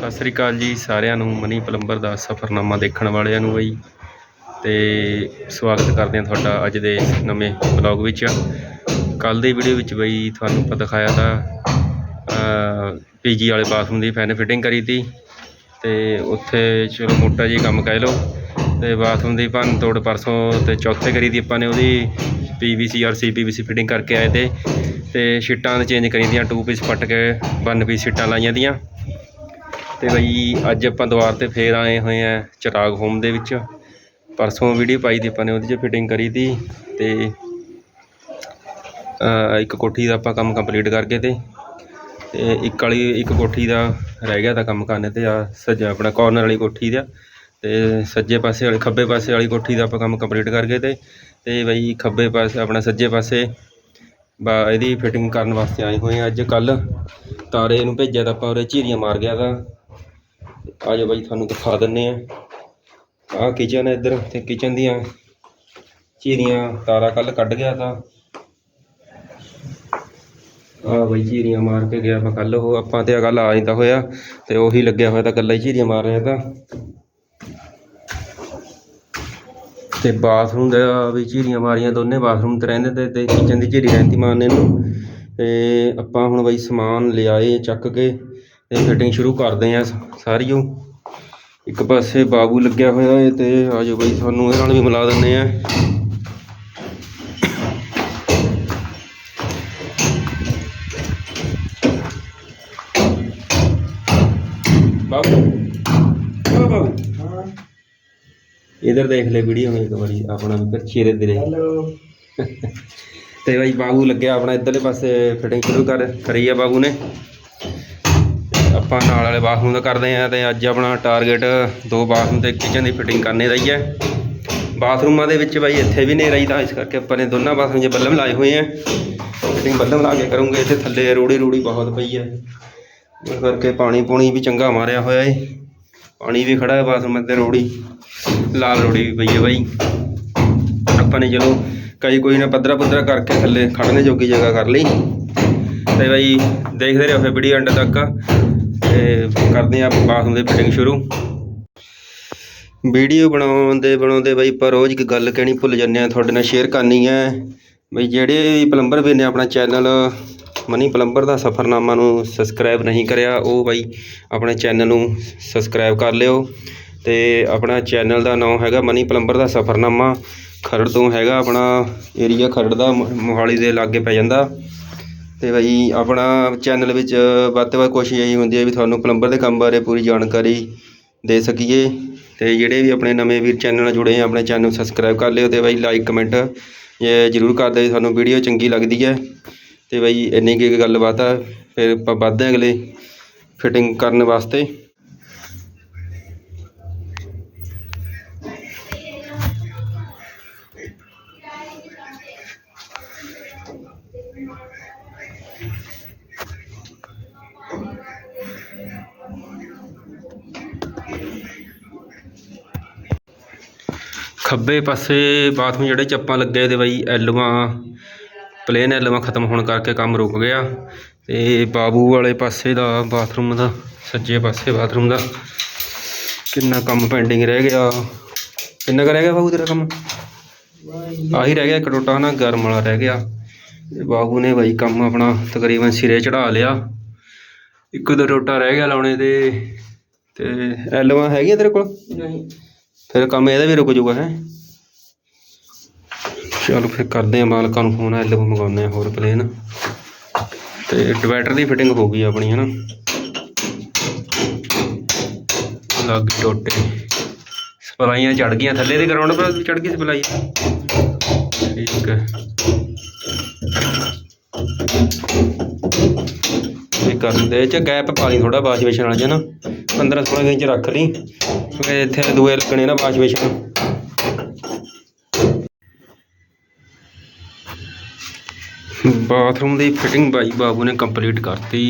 ਸਤਿ ਸ੍ਰੀ ਅਕਾਲ ਜੀ ਸਾਰਿਆਂ ਨੂੰ, ਮਨੀ ਪਲੰਬਰ ਦਾ ਸਫ਼ਰਨਾਮਾ ਦੇਖਣ ਵਾਲਿਆਂ ਨੂੰ ਬਈ। ਤੇ ਸਵਾਗਤ ਕਰਦੇ ਹਾਂ ਤੁਹਾਡਾ ਅੱਜ ਦੇ ਨਵੇਂ ਬਲੌਗ ਵਿੱਚ। ਕੱਲ ਦੀ ਵੀਡੀਓ ਵਿੱਚ ਬਈ ਤੁਹਾਨੂੰ ਆਪਾਂ ਦਿਖਾਇਆ ਤਾਂ ਪੀਜੀ ਵਾਲੇ ਬਾਥਰੂਮ ਦੀ ਫੈਨ ਫਿਟਿੰਗ ਕਰੀ ਤੀ। ਤੇ ਉੱਥੇ ਚਲੋ ਮੋਟਾ ਜੀ ਕੰਮ ਕਹਿ ਲਓ। ਤੇ ਬਾਥਰੂਮ ਦੀ ਭੰਨ ਤੋੜ ਪਰਸੋਂ ਤੇ ਚੌਥੇ ਕਰੀ ਦੀ ਆਪਾਂ ਨੇ ਉਹਦੀ। ਪੀਵੀਸੀ ਔਰ ਸੀਪੀਵੀਸੀ ਫਿਟਿੰਗ ਕਰਕੇ ਆਏ ਤੇ। ਤੇ ਸ਼ੀਟਾਂ ਚੇਂਜ ਕਰੀ ਦੀਆਂ ਟੂ ਪੀਸ ਪੱਟ ਕੇ ਵਨ ਪੀਸ ਸ਼ੀਟਾਂ ਲਾਈਆਂ ਦੀਆਂ। ਤੇ ਬਈ ਅੱਜ ਆਪਾਂ ਦੁਆਰ ਤੇ ਫੇਰ ਆਏ ਹੋਏ ਆ ਚਿਰਾਗ ਹੋਮ ਦੇ ਵਿੱਚ। ਪਰਸੋਂ ਵੀਡੀਓ ਪਾਈ ਦੀ ਆਪਾਂ ਨੇ, ਉਹਦੀ 'ਚ ਫਿਟਿੰਗ ਕਰੀ ਤੀ ਤੇ ਇੱਕ ਕੋਠੀ ਦਾ ਆਪਾਂ ਕੰਮ ਕੰਪਲੀਟ ਕਰਕੇ ਤੇ ਤੇ ਇੱਕ ਵਾਲੀ, ਇੱਕ ਕੋਠੀ ਦਾ ਰਹਿ ਗਿਆ ਤਾਂ ਕੰਮ ਕਰਨੇ ਤੇ ਆ ਸੱਜਾ ਆਪਣਾ ਕਾਰਨਰ ਵਾਲੀ ਕੋਠੀ ਦਾ ਤੇ ਸੱਜੇ ਪਾਸੇ ਵਾਲੀ, ਖੱਬੇ ਪਾਸੇ ਵਾਲੀ ਕੋਠੀ ਦਾ ਆਪਾਂ ਕੰਮ ਕੰਪਲੀਟ ਕਰ ਗਏ ਤੇ ਤੇ ਬਈ ਖੱਬੇ ਪਾਸੇ, ਆਪਣਾ ਸੱਜੇ ਪਾਸੇ ਬਾ, ਇਹਦੀ ਫਿਟਿੰਗ ਕਰਨ ਵਾਸਤੇ ਆਏ ਹੋਏ ਆ ਅੱਜ ਕੱਲ ਤਾਰੇ ਨੂੰ ਭੇਜਿਆ ਤਾਂ ਆਪਾਂ ਉਹਦੇ ਝੀਰੀਆਂ ਮਾਰ ਗਿਆ ਤਾਂ ਆ ਬਾਈ, ਤੁਹਾਨੂੰ ਦਿਖਾ ਦਿੰਨੇ ਆ। ਆਹ ਕਿਚਨ ਹੈ ਇੱਧਰ, ਤੇ ਕਿਚਨ ਦੀਆਂ ਝੀਰੀਆਂ ਤਾਰਾ ਕੱਲ ਕੱਢ ਗਿਆ ਤਾਂ। ਆ ਬਈ ਝੀਰੀਆਂ ਮਾਰ ਕੇ ਗਿਆ ਮੈਂ ਕੱਲ, ਉਹ ਆਪਾਂ ਤੇ ਆ ਗੱਲ ਆ ਜਾਂਦਾ ਹੋਇਆ, ਤੇ ਉਹੀ ਲੱਗਿਆ ਹੋਇਆ ਤਾਂ ਕੱਲਾ ਹੀ ਝੀਰੀਆਂ ਮਾਰ ਰਿਹਾ ਤਾਂ। ਤੇ ਬਾਥਰੂਮ ਦਾ ਵੀ ਝੀਰੀਆਂ ਮਾਰੀਆਂ ਦੋਨੇ ਬਾਥਰੂਮ ਤੇ ਰਹਿੰਦੇ ਤੇ ਤੇ ਕਿਚਨ ਦੀ ਝੀਰੀ ਰਹਿੰਦੀ ਮਾਰਨੇ ਨੂੰ ਤੇ ਆਪਾਂ ਹੁਣ ਬਈ ਸਮਾਨ ਲਿਆਏ ਚੱਕ ਕੇ। ਤੇ ਫਿਟਿੰਗ ਸ਼ੁਰੂ ਕਰਦੇ ਆ ਸਾਰੀ ਓ ਇੱਕ ਪਾਸੇ ਬਾਬੂ ਲੱਗਿਆ ਹੋਇਆ ਏ ਤੇ ਆਜੋ ਬਈ ਤੁਹਾਨੂੰ ਇਹਦੇ ਨਾਲ ਵੀ ਮਿਲਾ ਦਿੰਨੇ ਆ ਬਾਬੂ। ਬਾਬੂ ਇਧਰ ਦੇਖ ਲੈ ਵੀਡੀਓ ਇੱਕ ਵਾਰੀ ਆਪਣਾ ਵੀ ਫਿਰ ਚਿਹਰੇ ਦੇ ਹੈਲੋ। ਤੇ ਬਾਈ ਬਾਬੂ ਲੱਗਿਆ ਆਪਣਾ ਇਧਰਲੇ ਪਾਸੇ ਫਿਟਿੰਗ ਸ਼ੁਰੂ ਕਰ ਕਰੀ ਆ ਬਾਬੂ ਨੇ। ਆਪਾਂ ਨਾਲ ਵਾਲੇ ਬਾਥਰੂਮ ਦਾ ਕਰਦੇ ਆ ਤੇ ਅੱਜ ਆਪਣਾ ਟਾਰਗੇਟ ਦੋ ਬਾਥਰੂਮ ਤੇ ਕਿਚਨ ਦੀ ਫਿਟਿੰਗ ਕਰਨੇ ਦਾ ਹੀ ਹੈ। ਬਾਥਰੂਮਾਂ ਦੇ ਵਿੱਚ ਬਾਈ ਇੱਥੇ ਵੀ ਨਹੀਂ ਰਹੀ ਤਾਂ ਇਸ ਕਰਕੇ ਆਪਾਂ ਨੇ ਦੋਨਾਂ ਬਾਥਰੂਮ 'ਚ ਬੱਲਮ ਲਾਏ ਹੋਏ ਆ। ਫਿਟਿੰਗ ਬੱਲਮ ਲਾ ਕੇ ਕਰੂੰਗੇ, ਇੱਥੇ ਥੱਲੇ ਰੋੜੀ ਰੂੜੀ ਬਹੁਤ ਪਈ ਹੈ ਇਸ ਕਰਕੇ ਪਾਣੀ ਪੂਣੀ ਵੀ ਚੰਗਾ ਮਾਰਿਆ ਹੋਇਆ ਏ। ਪਾਣੀ ਵੀ ਖੜਾ ਹੈ ਬਾਥਰੂਮ ਤੇ ਰੋੜੀ। ਲਾਲ ਰੋੜੀ ਵੀ ਪਈ ਹੈ ਬਾਈ। ਆਪਾਂ ਨੇ ਚਲੋ ਕਈ ਕੋਈ ਨਾ ਪੱਧਰਾ ਪੱਧਰਾ ਕਰਕੇ ਥੱਲੇ ਖੜਨੇ ਜੋਗੀ ਜਗ੍ਹਾ ਕਰ ਲਈ। ਤੇ ਬਾਈ ਦੇਖਦੇ ਰਹੋ ਫਿਰ ਵੀਡੀਓ ਐਂਡ ਤੱਕ। ਤੇ ਕਰਦੇ ਆ ਬਾਥਰੂਮ ਦੀ ਫਿਟਿੰਗ ਸ਼ੁਰੂ। ਵੀਡੀਓ ਬਣਾਉਂਦੇ ਬਣਾਉਂਦੇ ਬਈ ਪਰ ਰੋਜ਼ ਇੱਕ ਗੱਲ ਕਹਿਣੀ ਭੁੱਲ ਜਾਂਦੇ ਆ, ਤੁਹਾਡੇ ਨਾਲ ਸ਼ੇਅਰ ਕਰਨੀ ਹੈ। ਬਈ ਜਿਹੜੇ ਵੀ ਪਲੰਬਰ ਵੀਰ ਨੇ ਆਪਣਾ ਚੈਨਲ ਮਨੀ ਪਲੰਬਰ ਦਾ ਸਫਰਨਾਮਾ ਨੂੰ ਸਬਸਕ੍ਰਾਈਬ ਨਹੀਂ ਕਰਿਆ, ਉਹ ਬਾਈ ਆਪਣੇ ਚੈਨਲ ਨੂੰ ਸਬਸਕ੍ਰਾਈਬ ਕਰ ਲਿਓ। ਤੇ ਆਪਣਾ ਚੈਨਲ ਦਾ ਨਾਮ ਹੈਗਾ ਮਨੀ ਪਲੰਬਰ ਦਾ ਸਫਰਨਾਮਾ। ਖਰੜ ਤੋਂ ਹੈਗਾ ਆਪਣਾ ਏਰੀਆ ਖਰੜ ਦਾ, ਮੋਹਾਲੀ ਦੇ ਲਾਗੇ ਪੈ ਜਾਂਦਾ। ਅਤੇ ਬਈ ਆਪਣਾ ਚੈਨਲ ਵਿੱਚ ਵੱਧ ਤੋਂ ਵੱਧ ਕੋਸ਼ਿਸ਼ ਇਹੀ ਹੁੰਦੀ ਹੈ ਵੀ ਤੁਹਾਨੂੰ ਪਲੰਬਰ ਦੇ ਕੰਮ ਬਾਰੇ ਪੂਰੀ ਜਾਣਕਾਰੀ ਦੇ ਸਕੀਏ ਅਤੇ ਜਿਹੜੇ ਵੀ ਆਪਣੇ ਨਵੇਂ ਵੀਰ ਚੈਨਲ ਨਾਲ ਜੁੜੇ ਆ, ਆਪਣੇ ਚੈਨਲ ਨੂੰ ਸਬਸਕ੍ਰਾਈਬ ਕਰ ਲਿਓ ਅਤੇ ਬਈ ਲਾਈਕ ਕਮੈਂਟ ਜ਼ਰੂਰ ਕਰ ਦਿਓ ਤੁਹਾਨੂੰ ਵੀਡੀਓ ਚੰਗੀ ਲੱਗਦੀ ਹੈ। ਅਤੇ ਬਈ ਇੰਨੀ ਕੁ ਗੱਲਬਾਤ ਆ, ਫਿਰ ਆਪਾਂ ਵੱਧਦੇ ਹਾਂ ਅਗਲੇ ਫਿਟਿੰਗ ਕਰਨ ਵਾਸਤੇ। ਖੱਬੇ ਪਾਸੇ ਬਾਥਰੂਮ ਜਿਹੜੇ ਚੱਪਾਂ ਲੱਗੇ ਤੇ ਬਈ ਐਲਵਾਂ ਪਲੇਨ ਐਲਵਾਂ ਖਤਮ ਹੋਣ ਕਰਕੇ ਕੰਮ ਰੁਕ ਗਿਆ ਤੇ ਬਾਬੂ ਵਾਲੇ ਪਾਸੇ ਦਾ ਬਾਥਰੂਮ ਦਾ, ਸੱਜੇ ਪਾਸੇ ਬਾਥਰੂਮ ਦਾ ਕਿੰਨਾ ਕੰਮ ਪੈਂਡਿੰਗ ਰਹਿ ਗਿਆ। ਕਿੰਨਾ ਕੁ ਰਹਿ ਗਿਆ ਬਾਬੂ ਤੇਰਾ ਕੰਮ? ਆਹੀ ਰਹਿ ਗਿਆ, ਇੱਕ ਟੋਟਾ ਨਾ ਗਰਮ ਵਾਲਾ ਰਹਿ ਗਿਆ। ਤੇ ਬਾਬੂ ਨੇ ਬਾਈ ਕੰਮ ਆਪਣਾ ਤਕਰੀਬਨ ਸਿਰੇ ਚੜਾ ਲਿਆ। ਇੱਕ ਦੋ ਟੋਟਾ ਰਹਿ ਗਿਆ ਲਾਉਣੇ ਤੇ ਤੇ ਐਲਵਾਂ ਹੈਗੀਆਂ ਤੇਰੇ ਕੋਲ? ਨਹੀਂ। ਫਿਰ ਕੰਮ ਇਹਦਾ ਵੀ ਰੁਕ ਜਾਊਗਾ ਹੈ। ਚਲੋ ਫਿਰ ਕਰਦੇ ਆ ਮਾਲਕਾਂ ਨੂੰ ਫੋਨ ਐਲ ਮੰਗਾਉਂਦੇ ਆ ਹੋਰ ਪਲੇਨ ਤੇ ਡਿਵਾਈਡਰ ਦੀ ਫਿਟਿੰਗ ਹੋ ਗਈ ਆਪਣੀ, ਹਨਾ? ਲੱਗ ਟੋਟੇ। ਸਪਲਾਈਆਂ ਚੜ ਗਈਆਂ, ਥੱਲੇ ਦੇ ਗਰਾਊਂਡ ਪਰ ਚੜ ਗਈ ਸਪਲਾਈ। ਠੀਕ ਹੈ। ਇਹ ਕਰ ਚ ਗੈਪ ਪਾ ਲਈ ਥੋੜਾ ਵਾਸ਼ ਵੇਸ਼ਨ ਵਾਲਾ ਜਿਹਾ ਨਾ 15 16 ਇੰਚ ਰੱਖ ਲਈ, ਕਿਉਂਕਿ ਇੱਥੇ ਦੂਏ ਲੱਗਣੇ ਨਾ ਵਾਸ਼ ਵੇਸ਼ਨ ਬਾਥਰੂਮ ਦੀ ਫਿਟਿੰਗ ਬਾਈ ਬਾਬੂ ਨੇ ਕੰਪਲੀਟ ਕਰਤੀ।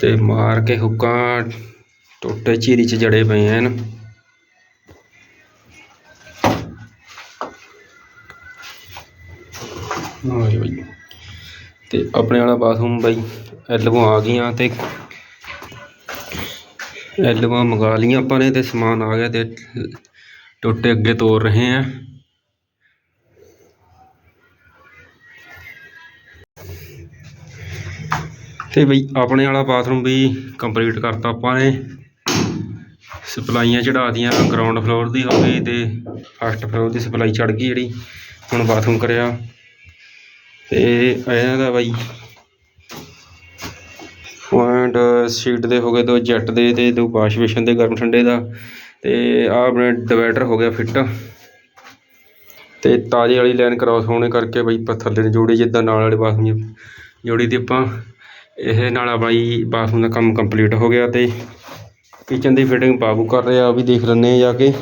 ਤੇ ਮਾਰ ਕੇ ਹੁੱਕਾਂ ਟੋਟੇ ਚੀਰੀ ਚ ਜੜੇ ਪਏ ਐਨ। ਹਾਂ ਜੀ ਬਾਈ ਅਤੇ ਆਪਣੇ ਵਾਲਾ ਬਾਥਰੂਮ ਬਾਈ ਐਲਬਮ ਆ ਗਈਆਂ ਅਤੇ ਐਲਬਮ ਮੰਗਾ ਲਈਆਂ ਆਪਾਂ ਨੇ ਅਤੇ ਸਮਾਨ ਆ ਗਿਆ ਅਤੇ ਟੋਟੇ ਅੱਗੇ ਤੋਰ ਰਹੇ ਆ। ਤੇ ਬਈ ਆਪਣੇ ਵਾਲਾ ਬਾਥਰੂਮ ਵੀ ਕੰਪਲੀਟ ਕਰਤਾ ਆਪਾਂ ਨੇ। ਸਪਲਾਈਆਂ ਚੜਾ ਦੀਆਂ ਗਰਾਊਂਡ ਫਲੋਰ ਦੀ ਹੋ ਗਈ ਤੇ ਫਸਟ ਫਲੋਰ ਦੀ ਸਪਲਾਈ ਚੜ ਗਈ ਜਿਹੜੀ, ਹੁਣ ਬਾਥਰੂਮ ਕਰਿਆ। ਤੇ ਇਹਨਾਂ ਦਾ ਬਾਈ। ਪੁਆਇੰਟ ਸੀਟ ਦੇ ਹੋ ਗਏ ਦੋ ਜੈਟ ਦੇ ਤੇ ਦੋ ਵਾਸ਼ ਬੇਸ਼ਨ ਦੇ ਗਰਮ ਠੰਡੇ ਦਾ ਤੇ ਆ ਆਪਣੇ ਡਿਵਾਈਡਰ ਹੋ ਗਿਆ ਫਿੱਟ ਤੇ ਤਾਜ਼ੇ ਵਾਲੀ ਲਾਈਨ ਕ੍ਰਾਸ ਹੋਣੇ ਕਰਕੇ ਬਾਈ ਪੱਥਰ ਦੇ ਜੋੜੀ ਜਿੱਦਾਂ ਨਾਲ ਵਾਲੇ ਬਾਥਰੂਮ ਜੋੜੀ ਦੀ ਆਪਾਂ ਇਹ ਨਾਲ ਬਾਈ ਬਾਥਰੂਮ ਦਾ ਕੰਮ ਕੰਪਲੀਟ ਹੋ ਗਿਆ ਤੇ ਕਿਚਨ ਦੀ ਫਿਟਿੰਗ ਬਾਬੂ ਕਰ ਰਿਹਾ, ਉਹ ਵੀ ਦੇਖ ਲੈਂਦੇ ਆ ਜਾ ਕੇ।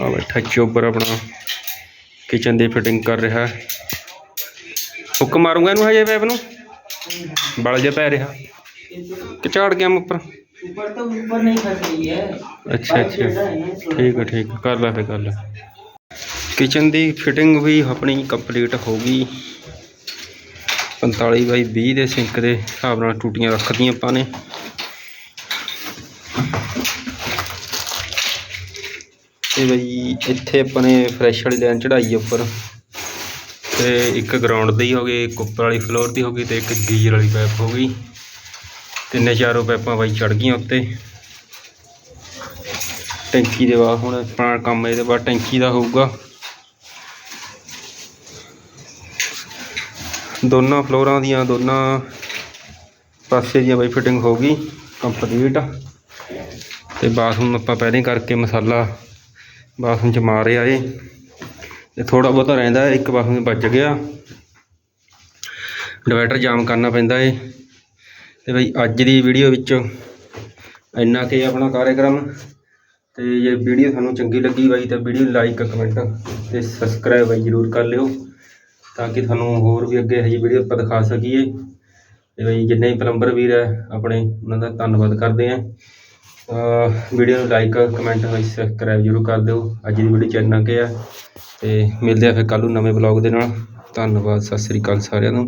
ਆ ਬੈਠਾ ਚੋਬਰ ਆਪਣਾ। ਕਿਚਨ ਦੀ ਫਿਟਿੰਗ ਕਰ ਰਿਹਾ। ਹੁੱਕ ਮਾਰੂਗਾ ਇਹਨੂੰ ਹਜੇ ਪੈਪ ਨੂੰ? ਬਲ ਜਾ ਪੈ ਰਿਹਾ। ਕਿਚਾੜ ਗਿਆ ਉੱਪਰ? ਅੱਛਾ ਅੱਛਾ। ਠੀਕ ਹੈ ਠੀਕ ਕਰ ਲੈ ਫੇ ਗੱਲ। ਕਿਚਨ ਦੀ ਫਿਟਿੰਗ ਵੀ ਆਪਣੀ ਕੰਪਲੀਟ ਹੋ ਗਈ। 45 ਬਾਈ 20 ਦੇ ਸਿੰਕ ਦੇ ਹਿਸਾਬ ਨਾਲ ਟੂਟੀਆਂ ਰੱਖਦੀਆਂ ਆਪਾਂ ਨੇ। ਤੇ ਬਈ ਇੱਥੇ ਆਪਾਂ ਨੇ ਫਰੈਸ਼ ਵਾਲੀ ਲਾਈਨ ਚੜਾਈ ਉੱਪਰ। ਤੇ ਇੱਕ ਗਰਾਊਂਡ ਦੀ ਹੋ ਗਈ ਇੱਕ ਉੱਪਰ ਵਾਲੀ ਫਲੋਰ ਦੀ ਹੋ ਗਈ ਤੇ ਇੱਕ ਗੀਜ਼ਰ ਵਾਲੀ ਪਾਈਪ ਹੋ ਗਈ। ਤਿੰਨੇ ਚਾਰੋਂ ਪਾਈਪਾਂ ਬਾਈ ਚੜ ਗਈਆਂ ਉੱਤੇ। ਟੈਂਕੀ ਦੇ ਬਾਅਦ ਹੁਣ ਆਪਣਾ ਕੰਮ ਇਹਦੇ ਬਾਅਦ ਟੈਂਕੀ ਦਾ ਹੋਊਗਾ। ਦੋਨਾਂ ਫਲੋਰਾਂ ਦੀਆਂ ਦੋਨਾਂ ਪਾਸੇ ਦੀਆਂ ਬਾਈ ਫਿਟਿੰਗ ਹੋ ਗਈ ਕੰਪਲੀਟ ਤੇ ਬਾਥਰੂਮ ਆਪਾਂ ਪਹਿਲਾਂ ਕਰਕੇ ਮਸਾਲਾ ਬਾਥਰੂਮ ਚ ਮਾਰਿਆ ਏ ਤੇ ਥੋੜਾ ਬਹੁਤਾ ਰਹਿੰਦਾ ਹੈ, ਇੱਕ ਬਾਥਰੂਮ ਬਚ ਗਿਆ। ਡਿਵਾਈਡਰ ਜਾਮ ਕਰਨਾ ਪੈਂਦਾ ਏ। ਤੇ ਬਈ ਅੱਜ ਦੀ ਵੀਡੀਓ ਵਿੱਚ ਇੰਨਾ ਕਿ ਆਪਣਾ ਕਾਰਜਕ੍ਰਮ ਤੇ ਜੇ ਵੀਡੀਓ ਤੁਹਾਨੂੰ ਚੰਗੀ ਲੱਗੀ ਬਾਈ ਤਾਂ ਵੀਡੀਓ ਲਾਈਕ ਕਮੈਂਟ ਤੇ ਸਬਸਕ੍ਰਾਈਬ ਬਾਈ ਜਰੂਰ ਕਰ ਲਿਓ। ਤਾਂ ਕਿ ਤੁਹਾਨੂੰ ਹੋਰ ਵੀ ਅੱਗੇ ਇਹੋ ਜਿਹੀ ਵੀਡੀਓ ਆਪਾਂ ਦਿਖਾ ਸਕੀਏ। ਤੇ ਬਈ ਜਿੰਨੇ ਵੀ ਪਲੰਬਰ ਵੀਰ ਹੈ ਆਪਣੇ ਉਹਨਾਂ ਦਾ ਧੰਨਵਾਦ ਕਰਦੇ ਆ ਵੀਡੀਓ ਨੂੰ ਲਾਈਕ ਕਮੈਂਟ ਤੇ ਸਬਸਕ੍ਰਾਈਬ ਜਰੂਰ ਕਰ ਦਿਓ। ਅੱਜ ਦੀ ਵੀਡੀਓ ਚੈਨਲ ਕੇ ਆ। ਤੇ ਮਿਲਦੇ ਆ ਫਿਰ ਕੱਲ ਨੂੰ ਨਵੇਂ ਬਲੌਗ ਦੇ ਨਾਲ। ਧੰਨਵਾਦ, ਸਤਿ ਸ੍ਰੀ ਅਕਾਲ ਸਾਰਿਆਂ ਨੂੰ।